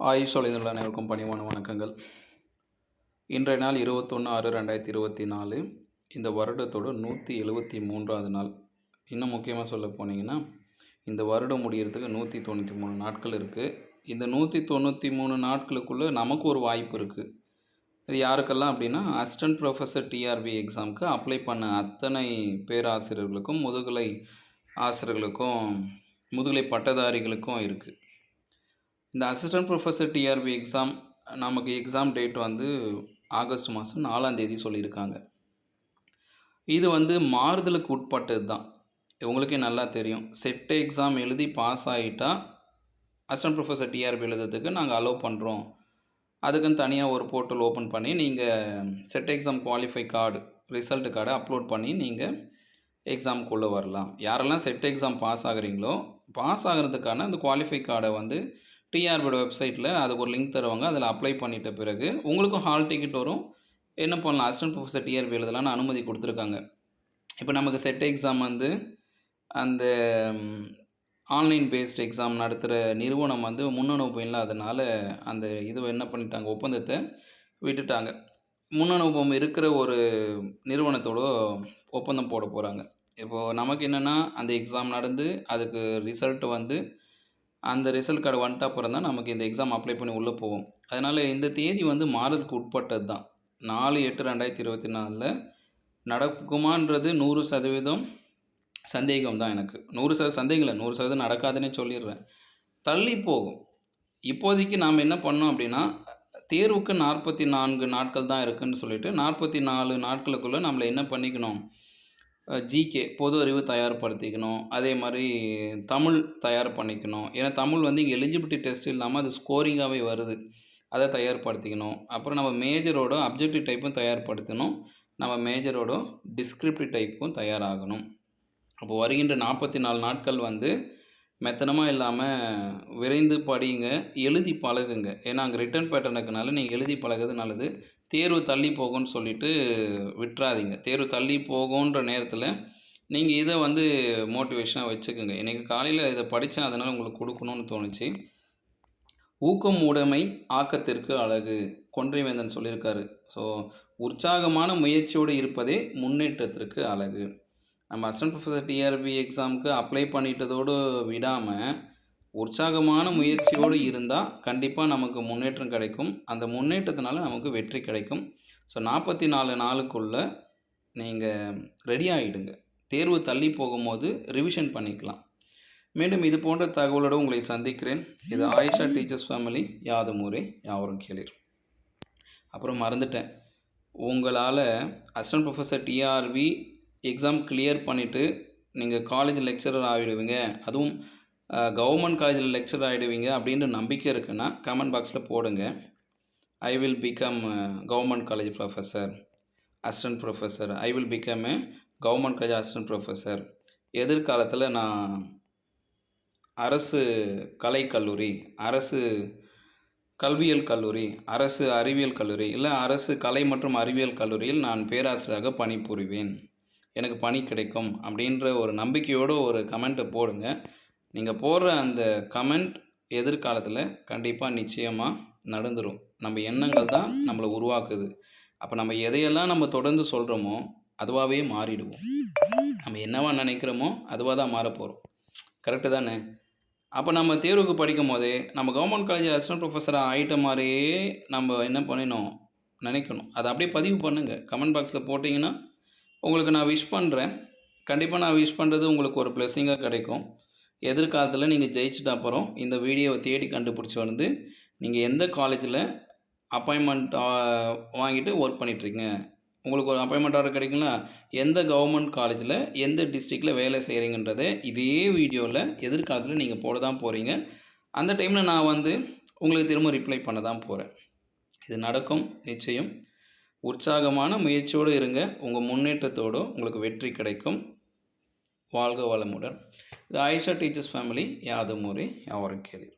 ஆயுஷ் தொலைந்துள்ள அனைவருக்கும் பணிவான வணக்கங்கள். இன்றைய நாள் இருபத்தொன்று ஆறு ரெண்டாயிரத்தி இருபத்தி நாலு. இந்த வருடத்தோட நூற்றி எழுபத்தி மூன்றாவது நாள். இன்னும் முக்கியமாக சொல்ல போனீங்கன்னா இந்த வருடம் முடிகிறதுக்கு நூற்றி தொண்ணூற்றி மூணு நாட்கள் இருக்குது இந்த நூற்றி தொண்ணூற்றி மூணு நாட்களுக்குள்ளே நமக்கு ஒரு வாய்ப்பு இருக்குது இது யாருக்கெல்லாம் அப்படின்னா அசிஸ்டன்ட் ப்ரொஃபஸர் டிஆர்பி எக்ஸாமுக்கு அப்ளை பண்ண அத்தனை பேராசிரியர்களுக்கும் முதுகலை ஆசிரியர்களுக்கும் முதுகலை பட்டதாரிகளுக்கும் இருக்குது இந்த அசிஸ்டன்ட் ப்ரொஃபஸர் டிஆர்பி எக்ஸாம் நமக்கு எக்ஸாம் டேட் வந்து ஆகஸ்ட் மாதம் நாலாம் தேதி சொல்லியிருக்காங்க. இது வந்து மாறுதலுக்கு உட்பட்டது தான் உங்களுக்கே நல்லா தெரியும். செட் எக்ஸாம் எழுதி பாஸ் ஆகிட்டா அசிஸ்டன்ட் ப்ரொஃபஸர் டிஆர்பி எழுதுறதுக்கு நாங்கள் அலோவ் பண்ணுறோம் அதுக்குன்னு தனியாக ஒரு போர்ட்டல் ஓப்பன் பண்ணி நீங்கள் SET exam qualify card result கார்டை அப்லோட் பண்ணி நீங்கள் எக்ஸாமுக்குள்ளே வரலாம். யாரெல்லாம் செட் எக்ஸாம் பாஸ் ஆகுறீங்களோ பாஸ் ஆகிறதுக்கான அந்த குவாலிஃபை கார்டை வந்து பிஆர்போட வெப்சைட்டில் அதுக்கு ஒரு லிங்க் தருவாங்க. அதில் அப்ளை பண்ணிட்ட பிறகு உங்களுக்கும் ஹால் டிக்கெட் வரும். என்ன பண்ணலாம்? அசிஸ்டன்ட் ப்ரொஃபஸர் டிஆர்பி எழுதலாம்னு அனுமதி கொடுத்துருக்காங்க. இப்போ நமக்கு செட் எக்ஸாம் வந்து அந்த ஆன்லைன் பேஸ்ட் எக்ஸாம் நடத்துகிற நிறுவனம் வந்து முன்னனுபவம் இல்லாதனால அந்த இது என்ன பண்ணிட்டாங்க? ஒப்பந்தத்தை விட்டுட்டாங்க. முன்னனுபவம் இருக்கிற ஒரு நிறுவனத்தோட ஒப்பந்தம் போட போகிறாங்க இப்போது நமக்கு என்னென்னா அந்த எக்ஸாம் நடந்து அதுக்கு ரிசல்ட் வந்து அந்த ரிசல்ட் கார்டு வந்துட்டு அப்புறம் தான் நமக்கு இந்த எக்ஸாம் அப்ளை பண்ணி உள்ளே போவோம். அதனால் இந்த தேதி வந்து மாறலுக்கு உட்பட்டது தான் நாலு எட்டு ரெண்டாயிரத்தி இருபத்தி நாலில் நடக்குமான்றது நூறு சதவீதம் சந்தேகம் தான் எனக்கு. நூறு சத சந்தேகம் இல்லை நூறு சதவீதம் நடக்காதுன்னே சொல்லிடுறேன். தள்ளி போகும். இப்போதைக்கு நாம் என்ன பண்ணோம் அப்படின்னா தேர்வுக்கு நாற்பத்தி நான்கு நாட்கள் தான் இருக்குதுன்னு சொல்லிட்டு நாற்பத்தி நாலு நாட்களுக்குள்ளே நம்மளை என்ன பண்ணிக்கணும்? ஜிகே பொது அறிவு தயார்படுத்திக்கணும். அதே மாதிரி தமிழ் தயார் பண்ணிக்கணும். ஏன்னா தமிழ் வந்து இங்கே எலிஜிபிலிட்டி டெஸ்ட் இல்லாமல் அது ஸ்கோரிங்காகவே வருது. அதை தயார்படுத்திக்கணும். அப்புறம் நம்ம மேஜரோட அப்ஜெக்டிவ் டைப்பும் தயார்படுத்தணும். நம்ம மேஜரோட டிஸ்கிரிப்டிவ் டைப்பும் தயாராகணும். அப்போது வருகின்ற நாற்பத்தி நாலு நாட்கள் வந்து மெத்தனமாக இல்லாமல் விரைந்து படிங்க எழுதி பழகுங்க. ஏன்னா அங்கே ரிட்டன் பேட்டர்னுக்குனால நீங்கள் எழுதி பழகுறது நல்லது. தேர்வு தள்ளி போகும்னு சொல்லிட்டு விட்டுறாதீங்க. தேர்வு தள்ளி போகுன்ற நேரத்தில் நீங்கள் இதை வந்து மோட்டிவேஷனாக வச்சுக்கோங்க. இன்றைக்கி காலையில் இதை படித்தேன் அதனால் உங்களுக்கு கொடுக்கணும்னு தோணுச்சு. ஊக்கம் உடைமை ஆக்கத்திற்கு அழகு கொன்றைவேந்தன் சொல்லியிருக்காரு. ஸோ உற்சாகமான முயற்சியோடு இருப்பதே முன்னேற்றத்திற்கு அழகு. நம்ம அசன் ப்ரொஃபஸர் டிஆர்பி எக்ஸாமுக்கு அப்ளை பண்ணிட்டதோடு விடாமல் உற்சாகமான முயற்சியோடு இருந்தால் கண்டிப்பாக நமக்கு முன்னேற்றம் கிடைக்கும். அந்த முன்னேற்றத்தினால நமக்கு வெற்றி கிடைக்கும். ஸோ நாற்பத்தி நாலு நாளுக்குள்ளே நீங்கள் ரெடி ஆகிடுங்க தேர்வு தள்ளி போகும்போது ரிவிஷன் பண்ணிக்கலாம். மீண்டும் இது போன்ற தகவலோடு உங்களை சந்திக்கிறேன். இது ஆயிஷா டீச்சர்ஸ் ஃபேமிலி யாதும் ஊரே யாவரும் கேளீர். அப்புறம் மறந்துட்டேன். உங்களால் assistant professor TRB exam clear பண்ணிவிட்டு நீங்கள் காலேஜ் லெக்சரர் ஆகிடுவீங்க அதுவும் கவர்மெண்ட் காலேஜில் லெக்சர் ஆகிடுவீங்க அப்படின்ற நம்பிக்கை இருக்குன்னா கமெண்ட் பாக்ஸில் போடுங்க. I will become government college professor assistant professor I will become a government college assistant professor எதிர்காலத்தில் நான் அரசு கலைக்கல்லூரி அரசு கல்வியல் கல்லூரி அரசு அறிவியல் கல்லூரி இல்லை அரசு கலை மற்றும் அறிவியல் கல்லூரியில் நான் பேராசிரியராக பணிபுரிவேன். எனக்கு பணி கிடைக்கும் அப்படின்ற ஒரு நம்பிக்கையோடு ஒரு கமெண்ட்டை போடுங்க. நீங்கள் போடுற அந்த கமெண்ட் எதிர்காலத்தில் கண்டிப்பாக நிச்சயமாக நடந்துடும் நம்ம எண்ணங்கள் தான் நம்மளை உருவாக்குது. அப்போ நம்ம எதையெல்லாம் நம்ம தொடர்ந்து சொல்கிறோமோ அதுவாகவே மாறிடுவோம். நம்ம என்னவா நினைக்கிறோமோ அதுவாக தான் மாறப்போகிறோம் கரெக்டு தானே? அப்போ நம்ம தேர்வுக்கு படிக்கும் போதே நம்ம கவர்மெண்ட் காலேஜ் அசிஸ்டன்ட் ப்ரொஃபஸராக ஆகிட்ட மாதிரியே நம்ம என்ன பண்ணினோம்? நினைக்கணும். அதை அப்படியே பதிவு பண்ணுங்கள் கமெண்ட் பாக்ஸில் போட்டிங்கன்னா உங்களுக்கு நான் விஷ் பண்ணுறேன் கண்டிப்பாக நான் விஷ் பண்ணுறது உங்களுக்கு ஒரு பிளெஸ்ஸிங்காக கிடைக்கும். எதிர்காலத்தில் நீங்கள் ஜெயிச்சிட்ட அப்புறம் இந்த வீடியோவை தேடி கண்டுபிடிச்சி வந்து நீங்கள் எந்த காலேஜில் அப்பாயின்மெண்ட் வாங்கிட்டு ஒர்க் பண்ணிகிட்ருக்கீங்க உங்களுக்கு ஒரு அப்பாயின்மெண்ட் ஆர்டர் கிடைக்குங்களா? எந்த கவர்மெண்ட் காலேஜில் எந்த டிஸ்ட்ரிக்டில் வேலை செய்கிறீங்கன்றதை இதே வீடியோவில் எதிர்காலத்தில் நீங்கள் போட தான் போகிறீங்க அந்த டைமில் நான் வந்து உங்களுக்கு திரும்ப ரிப்ளை பண்ண தான் போகிறேன் இது நடக்கும் நிச்சயம். உற்சாகமான முயற்சியோடு இருங்க. உங்கள் முன்னேற்றத்தோடு உங்களுக்கு வெற்றி கிடைக்கும். வாழ்க வளமுடன். இது ஆயிஷா டீச்சர்ஸ் ஃபேமிலி யாதும் ஊரே யாவரும் கேள்வி